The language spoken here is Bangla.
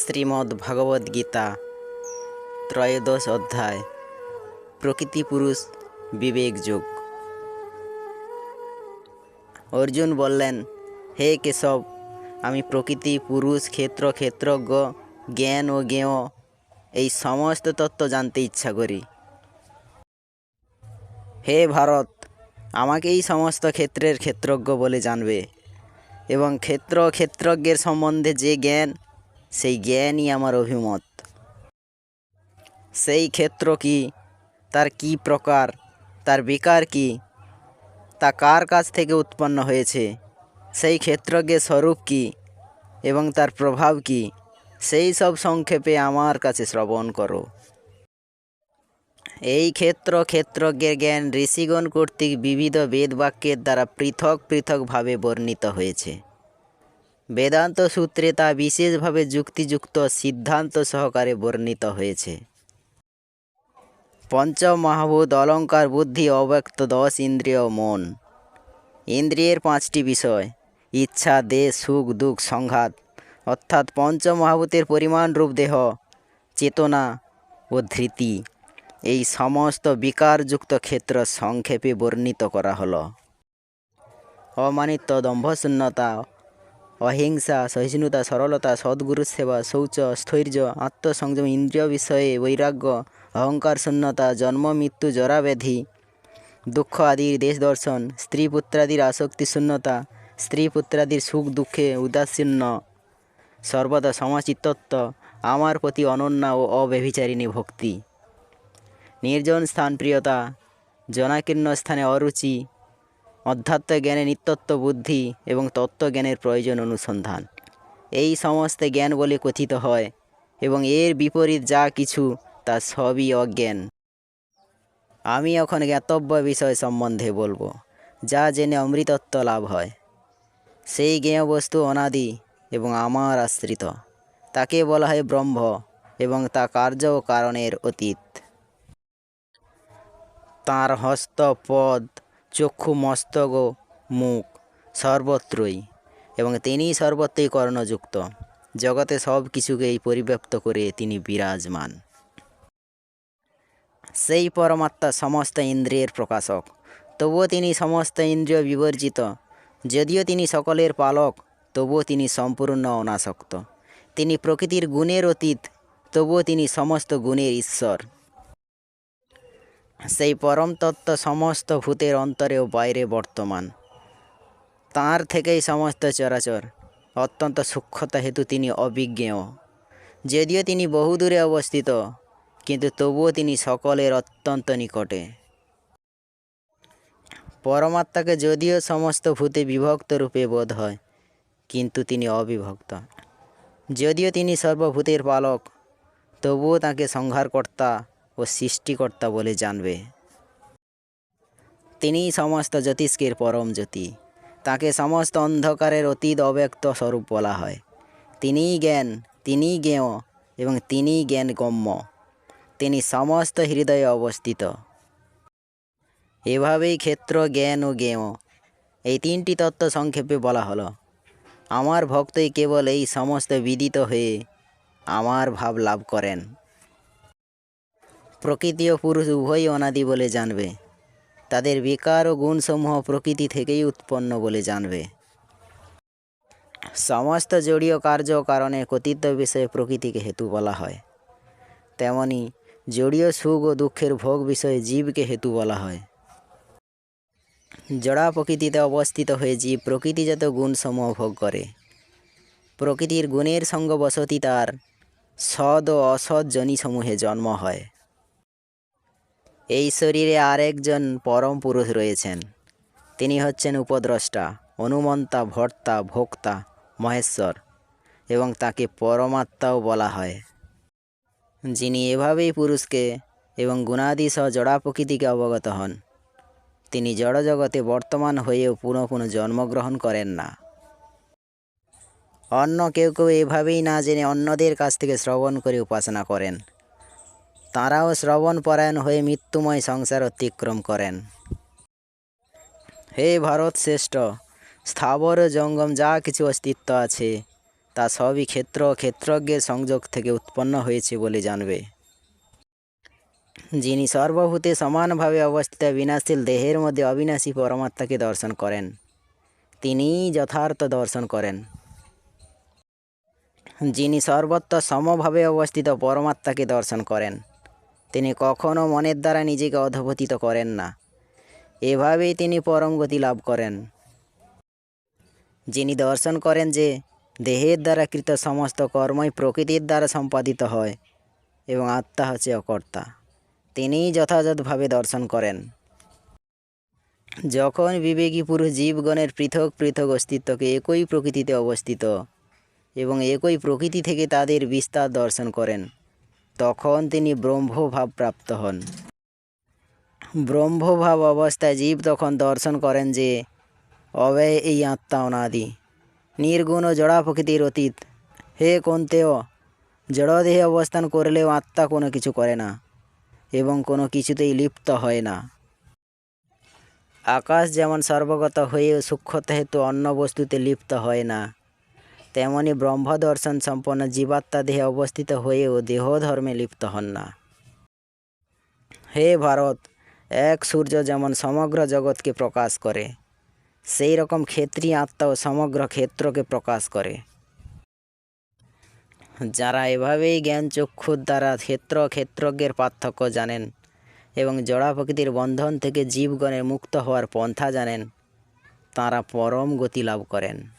শ্রীমদ্ ভগবদ গীতা ত্রয়োদশ অধ্যায়, প্রকৃতি পুরুষ বিবেক যোগ। অর্জুন বললেন, হে কেশব, আমি প্রকৃতি পুরুষ ক্ষেত্র ক্ষেত্রজ্ঞ, জ্ঞান ও জ্ঞেয়, এই সমস্ত তত্ত্ব জানতে ইচ্ছা করি। হে ভারত, আমাকে এই সমস্ত ক্ষেত্রের ক্ষেত্রজ্ঞ বলে জানবে এবং ক্ষেত্র ক্ষেত্রজ্ঞের সম্বন্ধে যে জ্ঞান সেই জ্ঞানই আমার অভিমত। সেই ক্ষেত্র কি? তার কি প্রকার? তার বিকার কি? তা কার কাছ থেকে উৎপন্ন হয়েছে? সেই ক্ষেত্রজ্ঞের স্বরূপ কি? এবং তার প্রভাব কি? সেই সব সংক্ষেপে আমার কাছে শ্রবণ করো। এই ক্ষেত্র ক্ষেত্রজ্ঞের জ্ঞান ঋষিগণ কর্তৃক বিবিধ বেদবাক্যের দ্বারা পৃথক পৃথকভাবে বর্ণিত হয়েছে। বেদান্ত সূত্রে তা বিশেষভাবে যুক্তিযুক্ত সিদ্ধান্ত সহকারে বর্ণিত হয়েছে। পঞ্চ মহাভূত অলঙ্কার বুদ্ধি অব্যক্ত দশ ইন্দ্রিয় মন। ইন্দ্রিয়ের পাঁচটি বিষয়, ইচ্ছা, দেশ, সুখ, দুঃখ, সংঘাত, অর্থাৎ পঞ্চ মহাভূতের পরিমাণ রূপ দেহ, চেতনা ও ধৃতি। এই সমস্ত বিকারযুক্ত ক্ষেত্র সংক্ষেপে বর্ণিত করা হলো। অমানিত দম্ভশূন্যতা অহিংসা, সহিষ্ণুতা, সরলতা, সদ্গুরু সেবা, শৌচ স্থৈর্য আত্মসংযম, ইন্দ্রিয় বিষয়ে বৈরাগ্য, অহংকার, শূন্যতা, জন্ম, মৃত্যু জরাব্যাধি দুঃখ আদির দেশ দর্শন, স্ত্রী পুত্রাদির আসক্তি শূন্যতা, স্ত্রী পুত্রাদির সুখ দুঃখে উদাসীন্য সর্বদা সমাচিত্তত্ব আমার প্রতি অনন্যা ও অব্যভিচারিণী ভক্তি। নির্জন স্থান প্রিয়তা, জনাকীর্ণ স্থানে অরুচি অধ্যাত্ম জ্ঞানে নিত্যত্ব বুদ্ধি এবং তত্ত্বজ্ঞানের প্রয়োজন অনুসন্ধান। এই সমস্ত জ্ঞান বলে কথিত হয় এবং এর বিপরীত যা কিছু, তা সবই অজ্ঞান। আমি এখন জ্ঞাতব্য বিষয় সম্বন্ধে বলব, যা জেনে অমৃতত্ব লাভ হয়। সেই জ্ঞেয় বস্তু অনাদি এবং আমার আশ্রিত। তাকে বলা হয় ব্রহ্ম এবং তা কার্য ও কারণের অতীত। তাঁর হস্ত পদ চক্ষু, মস্তক ও মুখ সর্বত্রই এবং তিনিই সর্বত্রই কর্ণযুক্ত। জগতে সব কিছুকেই পরিব্যাপ্ত করে তিনি বিরাজমান। সেই পরমাত্মা সমস্ত ইন্দ্রিয়ের প্রকাশক। তবুও তিনি সমস্ত ইন্দ্রিয় বিবর্জিত। যদিও তিনি সকলের পালক, তবুও তিনি সম্পূর্ণ অনাসক্ত। তিনি প্রকৃতির গুণের অতীত, তবুও তিনি সমস্ত গুণের ঈশ্বর। সেই পরম তত্ত্ব সমস্ত ভূতের অন্তরে ও বাইরে বর্তমান। তাঁর থেকেই সমস্ত চরাচর। অত্যন্ত সূক্ষ্মতা হেতু তিনি অবিজ্ঞেয়। যদিও তিনি বহুদূরে অবস্থিত, কিন্তু তবুও তিনি সকলের অত্যন্ত নিকটে। পরমাত্মাকে যদিও সমস্ত ভূতে বিভক্ত রূপে বোধ হয়, কিন্তু তিনি অবিভক্ত। যদিও তিনি সর্বভূতের পালক, তবুও তাকে সংহারকর্তা ও সৃষ্টিকর্তা বলে জানবে। তিনিই সমস্ত জ্যোতিষ্কের পরম জ্যোতি। তাকে সমস্ত অন্ধকারের অতীত অব্যক্ত স্বরূপ বলা হয়। তিনিই জ্ঞান, তিনিই জ্ঞেয় এবং তিনিই জ্ঞান গম্য তিনি সমস্ত হৃদয়ে অবস্থিত। এভাবেই ক্ষেত্র, জ্ঞান ও জ্ঞেয়। এই তিনটি তত্ত্ব সংক্ষেপে বলা হলো, আমার ভক্তই কেবল এই সমস্ত বিদিত হয়ে আমার ভাব লাভ করেন। প্রকৃতি ও পুরুষ উভয়ই অনাদি বলে জানবে। তাদের বিকার ও গুণসমূহ প্রকৃতি থেকেই উৎপন্ন বলে জানবে। সমস্ত জড়ীয় কার্য কারণে কথিত বিষয়ে প্রকৃতিকে হেতু বলা হয়। তেমনি জড়ীয় সুখ ও দুঃখের ভোগ বিষয়ে জীবকে হেতু বলা হয়। জড়া প্রকৃতিতে অবস্থিত হয়ে জীব প্রকৃতিজাত গুণসমূহ ভোগ করে। প্রকৃতির গুণের সঙ্গ বসতি তার সদ ও অসৎ জনিসমূহে জন্ম হয়। এই শরীরে আরেকজন পরম পুরুষ রয়েছেন। তিনি হচ্ছেন উপদ্রষ্টা অনুমন্তা ভর্তা, ভোক্তা, মহেশ্বর এবং তাকে পরমাত্মাও বলা হয়। যিনি এভাবেই পুরুষকে এবং গুণাদি সহ জড়া প্রকৃতিকে অবগত হন, তিনি জড়জগতে বর্তমান হয়েও পুনঃ পুনঃ জন্মগ্রহণ করেন না। অন্য কেউ কেউ এভাবেই না জেনে অন্যদের কাছ থেকে শ্রবণ করে উপাসনা করেন। তাঁরাও শ্রবণ পরায়ণ হয়ে মৃত্যুময় সংসার অতিক্রম করেন। হে ভারত শ্রেষ্ঠ, স্থাবর জঙ্গম যা কিছু অস্তিত্ব আছে, তা সবই ক্ষেত্র ক্ষেত্রজ্ঞের সংযোগ থেকে উৎপন্ন হয়েছে বলে জানবে। যিনি সর্বভূতে সমানভাবে অবস্থিত বিনাশীল দেহের মধ্যে অবিনাশী পরমাত্মাকে দর্শন করেন, তিনিই যথার্থ দর্শন করেন। যিনি সর্বত্র সমভাবে অবস্থিত পরমাত্মাকে দর্শন করেন তিনি কখনো মনের দ্বারা নিজেকে অধপতিত করেন না। এভাবেই তিনি পরম গতি লাভ করেন। যিনি দর্শন করেন যে দেহের দ্বারা কৃত সমস্ত কর্মই প্রকৃতির দ্বারা সম্পাদিত হয় এবং আত্মা হচ্ছে অকর্তা, তিনিই যথাযথভাবে দর্শন করেন। যখন বিবেকী পুরুষ জীবগণের পৃথক পৃথক অস্তিত্বকে একই প্রকৃতিতে অবস্থিত এবং একই প্রকৃতি থেকে তাদের বিস্তার দর্শন করেন তখন তিনি ব্রহ্মভাব প্রাপ্ত হন। ব্রহ্মভাব অবস্থায় জীব তখন দর্শন করেন যে অব্যয় এই আত্মা অনাদি। নির্গুণ ও জড়া প্রকৃতির অতীত। হে কোনতেও জড়দেহে অবস্থান করলেও আত্মা কোনো কিছু করে না এবং কোনো কিছুতেই লিপ্ত হয় না। আকাশ যেমন সর্বগত হয়েও সূক্ষ্মতা হেতু অন্য বস্তুতে লিপ্ত হয় না তেমনি ব্রহ্ম দর্শন সম্পন্ন জীবাত্মা দেহে অবস্থিত হয়েও দেহ ধর্মে লিপ্ত হন না। হে ভারত, এক সূর্য যেমন সমগ্র জগৎকে প্রকাশ করে সেই রকম ক্ষেত্রী আত্মাও সমগ্র ক্ষেত্রকে প্রকাশ করে। যারা এভাবেই জ্ঞান চক্ষুর দ্বারা ক্ষেত্র ক্ষেত্রজ্ঞের পার্থক্য জানেন এবং জড়া প্রকৃতির বন্ধন থেকে জীবগণের মুক্ত হওয়ার পন্থা জানেন, তাঁরা পরম গতি লাভ করেন।